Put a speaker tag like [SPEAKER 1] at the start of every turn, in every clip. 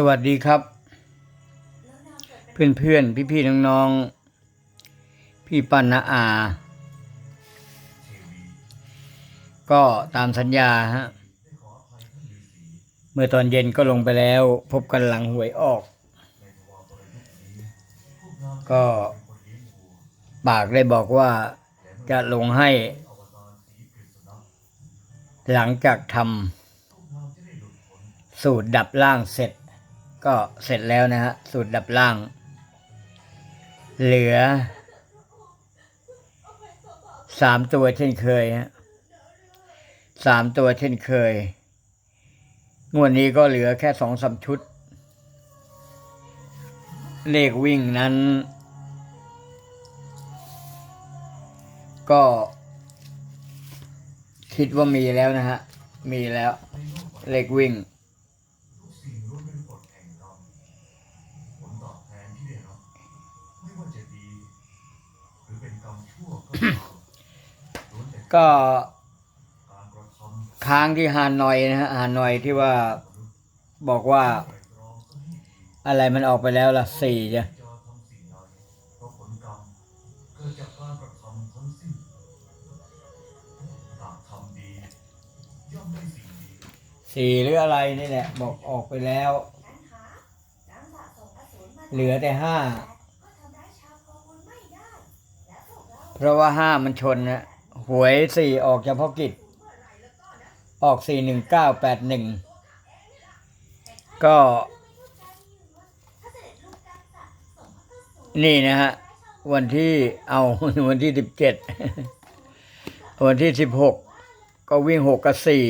[SPEAKER 1] สวัสดีครับ เพื่อนเพื่อนพี่พี่ๆน้องๆพี่ปันนาอา ก็ตามสัญญาฮะ เมื่อตอนเย็นก็ลงไปแล้ว พบกันหลังหวยออก ก็ปากได้บอกว่าจะลงให้ หลังจากทำสูตรดับล่างเสร็จ ก็เสร็จแล้วนะฮะ สูตรดับล่าง เหลือสามตัวเช่นเคยฮะสามตัวเช่นเคย งวดนี้ก็เหลือแค่สองสามชุด เลขวิ่งนั้น ก็คิดว่ามีแล้วนะฮะ มีแล้ว เลขวิ่ง
[SPEAKER 2] สิ่งล้วนเป็นกฎแห่งกรรมผลตอบแทนที่ได้รับไม่ว่าจะดี หรือเป็นกรรมชั่วก็ตามล้วนแต่
[SPEAKER 1] ก็ค้างที่ฮานอยนะฮะฮานอยที่ว่าบอกว่า
[SPEAKER 2] อะ
[SPEAKER 1] ไรมันออกไปแล้วล่ะสี่จ้ะ
[SPEAKER 2] สี่ห
[SPEAKER 1] รืออะไรนี่แหละ บอกออกไปแล้ว เหลือแต่ห้าเพราะว่าห้ามันชนนะ หวยสี่ออกเฉพาะกิจ ออกสี่หนึ่งเก้าแปดหนึ่งก็ นี่นะฮะ วันที่เอาวันที่สิบเจ็ดวันที่สิบหกก็วิ่งหกกับสี่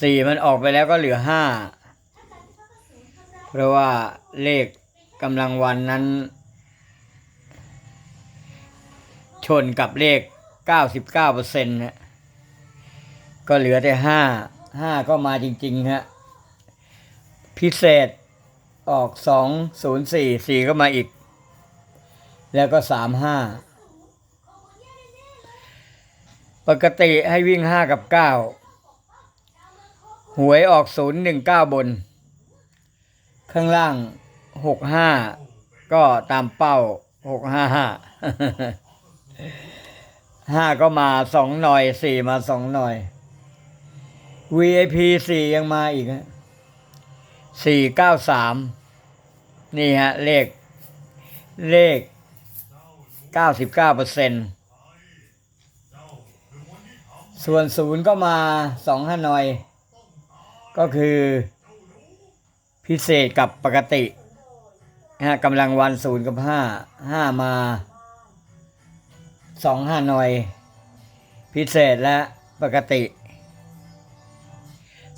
[SPEAKER 1] สี่มันออกไปแล้วก็เหลือห้าเพราะว่าเลขกำลังวันนั้น ชนกับเลขเก้าสิบเก้าเปอร์เซ็นต์นะก็เหลือแต่ห้าห้าก็มาจริงๆฮะพิเศษออกสองศูนย์สี่สี่ก็มาอีก แล้วก็สามห้าปกติให้วิ่งห้ากับเก้าหวยออกศูนย์หนึ่งเก้าบน ข้างล่างหกห้าก็ตามเป้าหกห้า ห้าก็มาสองหน่อยสี่มาสองหน่อย VIP สี่ยังมาอีกฮะสี่เก้าสามนี่ฮะ เลข เลขเก้าสิบเก้าเปอร์เซ็นส่วนศูนย์ก็มาสองห้าหน่อย ก็คือพิเศษกับปกติฮะกำลังวันศูนย์กับห้าห้ามา สองห้าหน่อยพิเศษและปกติ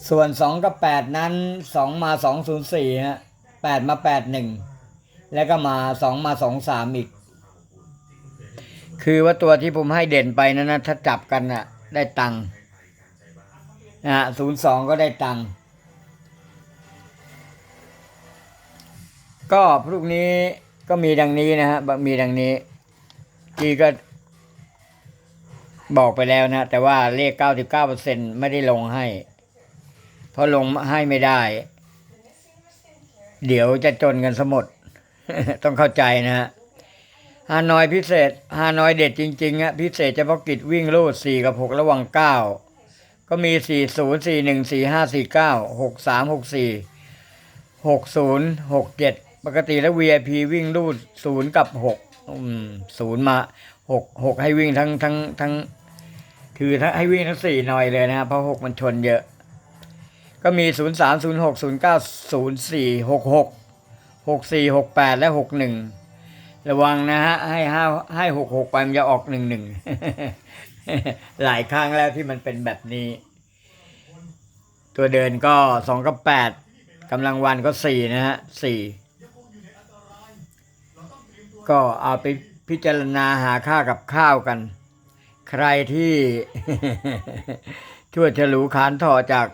[SPEAKER 1] ส่วนสองกับแปดนั้นสองมาสองศูนย์สี่ฮะแปดมาแปดหนึ่งแล้วก็มาสองมาสองสามอีก คือว่าตัวที่ผมให้เด่นไปนั้นนะถ้าจับกันน่ะได้ตังค์นะฮะศูนย์สองก็ได้ตังค์ก็พรุ่งนี้ก็มีดังนี้นะฮะมีดังนี้จีก็ บอกไปแล้วนะ แต่ว่าเลขเก้าสิบเก้าเปอร์เซ็นไม่ได้ลงให้ เพราะลงให้ไม่ได้ เดี๋ยวจะจนกันสมด ต้องเข้าใจนะฮะฮานอยพิเศษฮานอยเด็ดจริงๆอะพิเศษเฉพาะกิจวิ่งรูดสี่กับหกระหว่างเก้าก็มีสี่ศูนย์สี่หนึ่งสี่ห้าสี่เก้าหกสามหกสี่หกศูนย์หกเจ็ดปกติแล้ว VIP วิ่งรูดศูนย์กับหกศูนย์มาหกหกให้วิ่งทั้งทั้งทั้ง คือถ้าให้วิ่งทั้งสี่หน่อยเลยนะครับเพราะหกมันชนเยอะ ก็มีศูนย์สามศูนย์หกศูนย์เก้าศูนย์สี่หกหกหกสี่หกแปดและหกหนึ่งระวังนะฮะให้ห้าให้หกหกไปมันจะออกหนึ่งหนึ่งหลายครั้งแล้วที่มันเป็นแบบนี้ ตัวเดินก็สองกับแปดกำลังวันก็สี่นะฮะสี่ก็เอาไปพิจารณาหาค่ากับข้าวกัน ใครที่ ช่วยฉลูขานถอจาก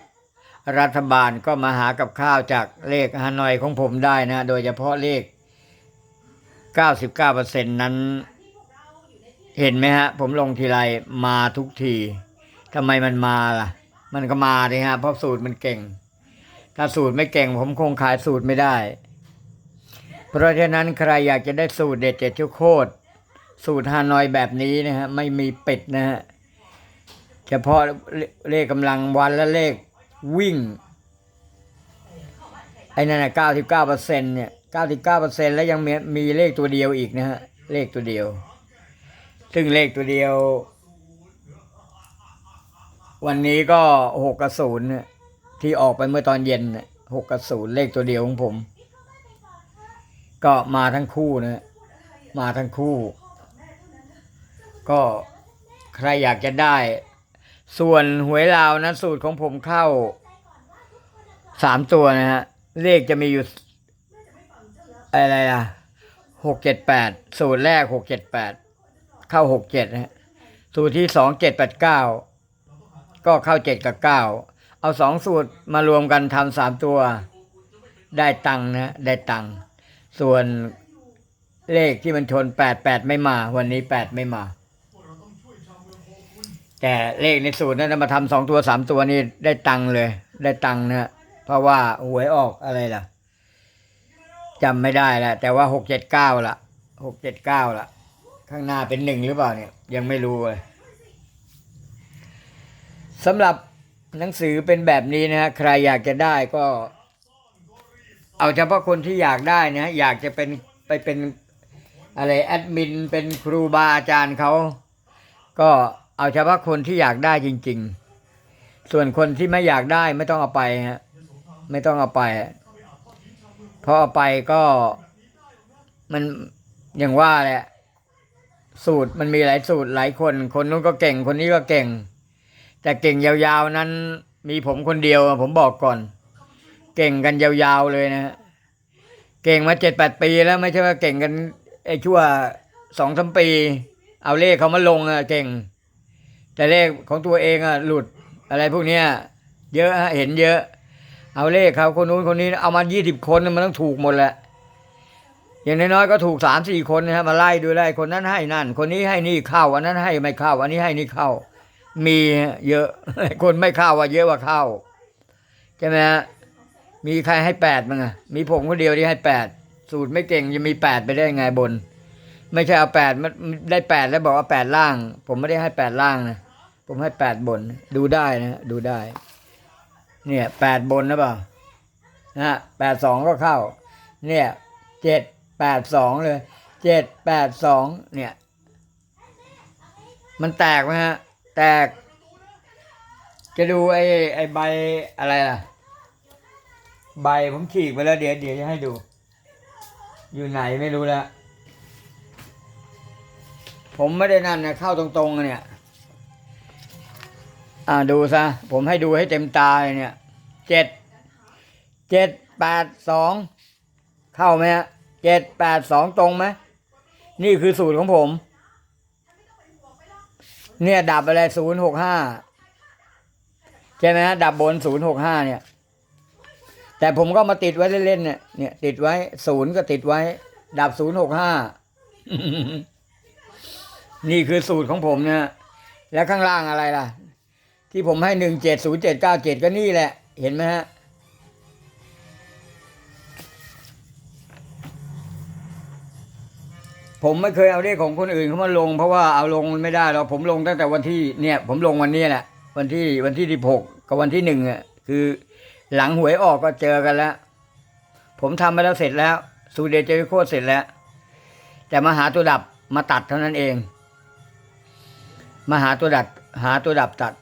[SPEAKER 1] รัฐบาลก็มาหากับข้าวจากเลขฮานอยของผมได้นะ โดยเฉพาะเลข 99%นั้น เห็นไหมฮะ ผมลงทีไรมาทุกทีทำไมมันมาล่ะ มันก็มาเลยฮะ เพราะสูตรมันเก่ง ถ้าสูตรไม่เก่ง ผมคงขายสูตรไม่ได้ เพราะฉะนั้นใครอยากจะได้สูตรเด็ดเจ็ดชั่วโคตร สูตรฮานอยแบบนี้นะฮะไม่มีปิดนะฮะเฉพาะเลเลขกำลังวันและเลขวิ่ง ไอ้นั่นนะเก้าสิบเก้าเปอร์เซ็นเนี่ยเก้าสิบเก้าเปอร์เซ็นแล้วยังมีมีเลขตัวเดียวอีกนะฮะเลขตัวเดียว ซึ่งเลขตัวเดียว วันนี้ก็หกกับศูนย์ที่ออกไปเมื่อตอนเย็นหกกับศูนย์เลขตัวเดียวของผม ก็มาทั้งคู่นะมาทั้งคู่ ก็ใครอยากจะได้ ส่วนหวยลาวนะสูตรของผมเข้าสามตัวนะฮะ เลขจะมีอยู่ อะไรล่ะหกเจ็ดแปดสูตรแรกหกเจ็ดแปดเข้าหกเจ็ดนะฮะสูตรที่สองเจ็ดแปดเก้าก็เข้าเจ็ดกับเก้าเอาสองสูตรมารวมกันทำสามตัว ได้ตังค์นะฮะได้ตังค์ส่วนเลขที่มันชนแปดแปดไม่มา วันนี้แปดไม่มา แต่เลขในสูตรนั้นมาทำสองตัวสามตัวนี่ได้ตังค์เลย ได้ตังค์นะเพราะว่าหวยออกอะไรล่ะจำไม่ได้แล้วแต่ว่าหกเจ็ดเก้าละหกเจ็ดเก้าละข้างหน้าเป็นหนึ่งหรือเปล่าเนี่ย ยังไม่รู้เลยสำหรับหนังสือเป็นแบบนี้นะฮะใครอยากจะได้ก็ เอาเฉพาะคนที่อยากได้นะอยากจะเป็นไปเป็นอะไรแอดมินเป็นครูบาอาจารย์เขาก็ เอาเฉพาะคนที่อยากได้จริง ๆ ส่วนคนที่ไม่อยากได้ไม่ต้องเอาไปฮะไม่ต้องเอาไปเพราะเอาไปก็มันอย่างว่าแหละ สูตรมันมีหลายสูตรหลายคน คนนู้นก็เก่งคนนี้ก็เก่ง แต่เก่งยาวๆนั้นมีผมคนเดียวผมบอกก่อน เก่งกันยาวๆเลยนะฮะเก่งมาเจ็ดแปดปีแล้วไม่ใช่ว่าเก่งกันไอ้ชั่วสองสามปี เอาเลขเขามาลงอะเก่ง แต่เลขของตัวเองอะหลุดอะไรพวกเนี้ยเยอะฮะเห็นเยอะ เอาเลขเขาคนนู้นคนนี้เอามายี่สิบคนมันต้องถูกหมดแหละอย่างน้อยๆก็ถูกสามสี่คนนะฮะมาไล่ดูไล่คนนั้นให้นั่น คนนี้ให้นี่เข้าอันนั้นให้ไม่เข้า อันนี้ให้นี่เข้า มีเยอะ คนไม่เข้าว่าเยอะกว่าเข้าใช่ไหมฮะมีใครให้แปดมั้งอะมีผมคนเดียวที่ให้แปดสูตรไม่เก่งจะมีแปดไปได้ไงบน ไม่ใช่เอาแปดมันได้แปดแล้วบอกว่าแปดล่าง ผมไม่ได้ให้แปดล่างนะ ผมให้แปดบน ดูได้นะดูได้ เนี่ยแปดบนนะเปล่านะฮะแปดสองก็เข้า เนี่ยเจ็ดแปดสองเลยเจ็ดแปดสองเนี่ย มันแตกไหมฮะ แตก จะดูไอ้ไอ้ใบอะไรล่ะ ใบผมฉีกไปแล้วเดี๋ยวเดี๋ยวจะให้ดู อยู่ไหนไม่รู้แล้วผมไม่ได้นั่นนะเข้าตรงๆเนี่ย อ่าดูซะ ผมให้ดูให้เต็มตาเลยเนี่ยเจ็ดเจ็ดแปดสองเข้าไหมฮะเจ็ดแปดสองตรงไหมนี่คือสูตรของผม เนี่ยดับอะไรศูนย์หกห้าใช่ไหมฮะดับบนศูนย์หกห้าเนี่ย แต่ผมก็มาติดไว้เล่นๆเนี่ยเนี่ย ติดไว้ศูนย์ก็ติดไว้ ดับศูนย์หกห้านี่คือสูตรของผมเนะฮะแล้วข้างล่างอะไรล่ะ ที่ผมให้หนึ่งเจ็ดศูนย์เจ็ดเก้าเจ็ดก็นี่แหละ เห็นไหมฮะผมไม่เคยเอาเลขของคนอื่นเขามาลง เพราะว่าเอาลงไม่ได้หรอกผมลงตั้งแต่วันที่เนี่ย ผมลงวันนี้แหละ วันที่วันที่สิบหกกับวันที่หนึ่งอะคือหลังหวยออกก็เจอกันแล้ว ผมทำไปแล้วเสร็จแล้วสูเดเจอโคเสร็จแล้ว แต่มาหาตัวดับมาตัดเท่านั้นเอง มาหาตัวดับหาตัวดับตัด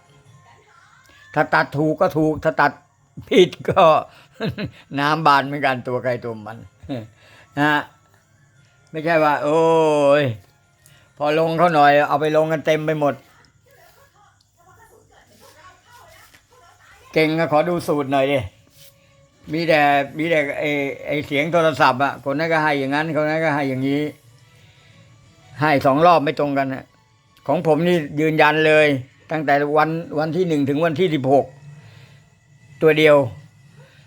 [SPEAKER 1] ถ้าตัดถูกก็ถูก ถ้าตัดผิดก็ น้ำบานเหมือนกันตัวใครตัวมันนะไม่ใช่ว่า โอ้ย พอลงเขาหน่อย เอาไปลงกันเต็มไปหมด เก่งก็ขอดูสูตรหน่อยดิมีแต่มีแต่ไอไอเสียงโทรศัพท์อะคนนั้นก็ให้อย่างนั้นคนนั้นก็ให้อย่างนี้ ให้สองรอบไม่ตรงกันอะของผมนี่ยืนยันเลย ตั้งแต่วันวันที่หนึ่งถึงวันที่สิบหกตัวเดียว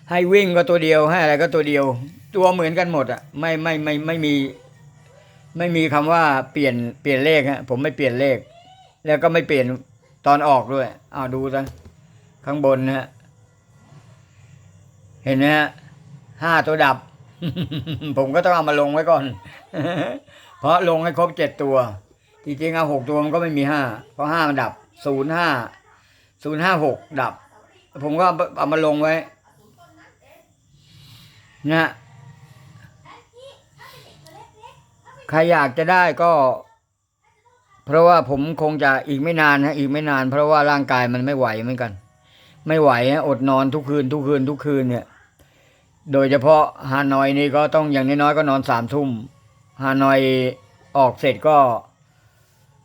[SPEAKER 1] ให้วิ่งก็ตัวเดียวให้อะไรก็ตัวเดียว ตัวเหมือนกันหมดอะไม่ไม่ไม่ไม่มี ไม่มีคำว่าเปลี่ยนเปลี่ยนเลขฮะผมไม่เปลี่ยนเลข แล้วก็ไม่เปลี่ยนตอนออกด้วยเอาดูซะข้างบนนะฮะเห็นไหมฮะห้าตัวดับ ผมก็ต้องเอามาลงไว้ก่อน เพราะลงให้ครบเจ็ดตัว จริงๆเอาหกตัวมันก็ไม่มีห้าเพราะห้ามันดับ ศูนย์ห้าศูนย์ห้าหกดับ ผมก็เอามาลงไว้นะใครอยากจะได้ก็ เพราะว่าผมคงจะอีกไม่นานฮะอีกไม่นาน เพราะว่าร่างกายมันไม่ไหวเหมือนกัน ไม่ไหวฮะอดนอนทุกคืน ทุกคืน ทุกคืนเนี่ย โดยเฉพาะฮานอยนี่ก็ต้องอย่างน้อยๆก็นอนสามทุ่มฮานอยออกเสร็จก็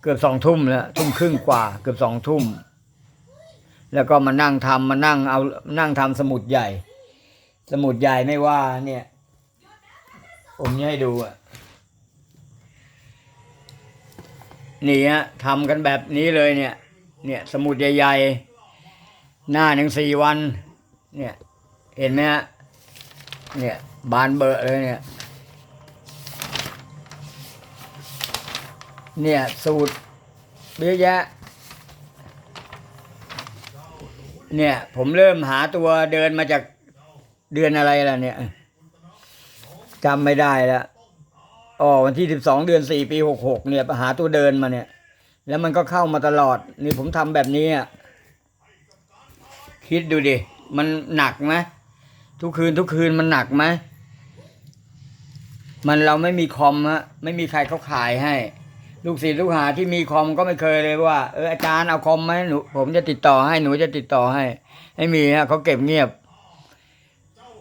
[SPEAKER 1] เกือบสองทุ่มแล้วทุ่มครึ่งกว่า เกือบสองทุ่ม แล้วก็มานั่งทำมานั่งเอานั่งทำสมุดใหญ่ สมุดใหญ่ไม่ว่า เนี่ย ผมจะให้ดูอะนี่ฮะทำกันแบบนี้เลยเนี่ย เนี่ย สมุดใหญ่ๆ หน้าหนึ่งสี่วัน เนี่ย เห็นไหมฮะเนี่ย บานเบอะเลยเนี่ย เนี่ย สูตรเยอะแยะ เนี่ย ผมเริ่มหาตัวเดินมาจากเดือนอะไรล่ะเนี่ยจำไม่ได้แล้วอ๋อวันที่สิบสองเดือนสี่ปีหกหกเนี่ยหาตัวเดินมาเนี่ย แล้วมันก็เข้ามาตลอด นี่ผมทำแบบนี้อะคิดดูดิ มันหนักไหมทุกคืนทุกคืนมันหนักไหมมันเราไม่มีคอมฮะไม่มีใครเขาขายให้ ลูกศิษย์ลูกหาที่มีคอมก็ไม่เคยเลยว่าเอออาจารย์เอาคอมไหมหนูผมจะติดต่อให้หนูจะติดต่อให้ ไม่มีฮะเขาเก็บเงียบ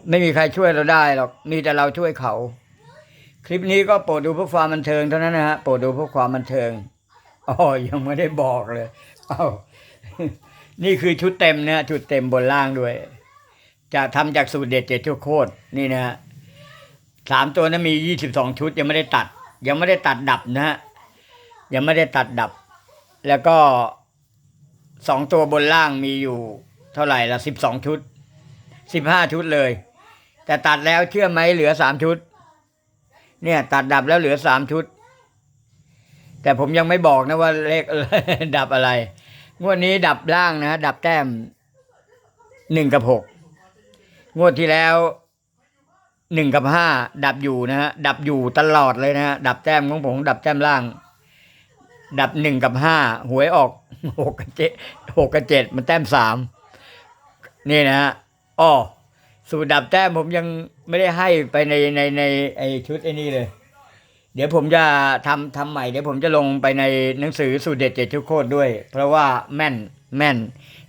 [SPEAKER 1] ไม่มีใครช่วยเราได้หรอกมีแต่เราช่วยเขา คลิปนี้ก็โปรดดูเพื่อความบันเทิงเท่านั้นนะฮะโปรดดูเพื่อความบันเทิงอ๋อยังไม่ได้บอกเลยเอ้านี่คือชุดเต็มนะชุดเต็มบนล่างด้วย จะทำจากสูตรเด็ดเจ็ดชั่วโคตรนี่นะฮะสามตัวนั้นมียี่สิบสองชุดยังไม่ได้ตัด ยังไม่ได้ตัดดับนะฮะ ยังไม่ได้ตัดดับ แล้วก็สองตัวบนล่างมีอยู่เท่าไหร่ละสิบสองชุดสิบห้าชุดเลย แต่ตัดแล้วเชื่อไหมเหลือสามชุด เนี่ย ตัดดับแล้วเหลือสามชุด แต่ผมยังไม่บอกนะว่าเลขดับอะไร งวดนี้ดับล่างนะ ดับแต้มหนึ่งกับหกงวดที่แล้วหนึ่งกับห้าดับอยู่นะฮะดับอยู่ตลอดเลยนะฮะดับแต้มของผมดับแต้มล่าง ดับหนึ่งกับห้าหวยออกหกกับเจ็ดหกกับเจ็ดมันแต้มสามนี่นะฮะอ้อสูตรดับแต้มผมยังไม่ได้ให้ไปในในในไอชุดไอ้นี่เลย เดี๋ยวผมจะทำทำใหม่ เดี๋ยวผมจะลงไปในหนังสือสูตรเด็ดเจ็ดชุดโคตรด้วย เพราะว่าแม่นแม่น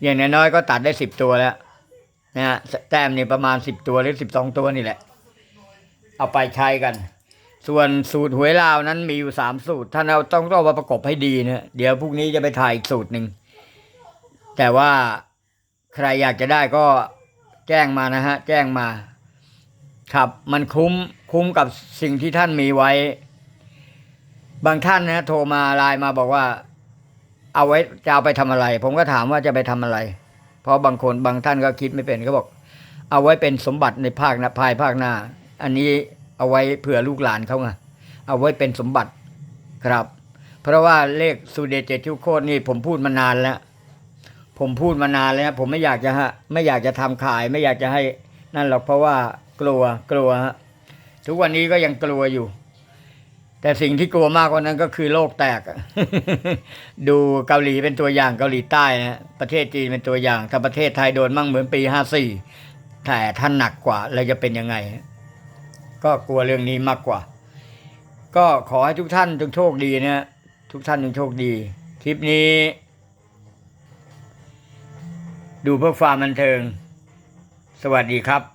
[SPEAKER 1] อย่างน้อยๆก็ตัดได้สิบตัวแล้วนะฮะแต้มนี่ประมาณสิบตัวหรือสิบสองตัวนี่แหละ เอาไปใช้กัน ส่วนสูตรหวยลาวนั้นมีอยู่สามสูตรท่านเราต้องต้องมาประกบให้ดีนะเดี๋ยวพรุ่งนี้จะไปถ่ายอีกสูตรหนึ่งแต่ว่าใครอยากจะได้ก็แจ้งมานะฮะ แจ้งมา ครับ มันคุ้มคุ้มกับสิ่งที่ท่านมีไว้ บางท่านนะโทรมาไลน์มาบอกว่า เอาไว้จะเอาไปทำอะไร ผมก็ถามว่าจะไปทำอะไร เพราะบางคนบางท่านก็คิดไม่เป็นเขาบอก เอาไว้เป็นสมบัติในภาคนะภายภาคหน้า อันนี้ เอาไว้เผื่อลูกหลานเขาไงเอาไว้เป็นสมบัติครับ เพราะว่าเลขสูตรเดชเจ็ดทุกโคตรนี่ผมพูดมานานแล้ว ผมพูดมานานแล้ว ผมไม่อยากจะฮะไม่อยากจะทำขาย ไม่อยากจะให้นั่นหรอกเพราะว่ากลัวกลัวฮะทุกวันนี้ก็ยังกลัวอยู่ แต่สิ่งที่กลัวมากกว่านั้นก็คือโลกแตก ดูเกาหลีเป็นตัวอย่างเกาหลีใต้นะประเทศจีนเป็นตัวอย่างถ้าประเทศไทยโดนมั่งเหมือนปีห้าสี่แต่ท่านหนักกว่าเราจะเป็นยังไง ก็กลัวเรื่องนี้มากกว่า ก็ขอให้ทุกท่านจงโชคดีนะทุกท่านจงโชคดี คลิปนี้ ดูเพื่อความบันเทิง สวัสดีครับ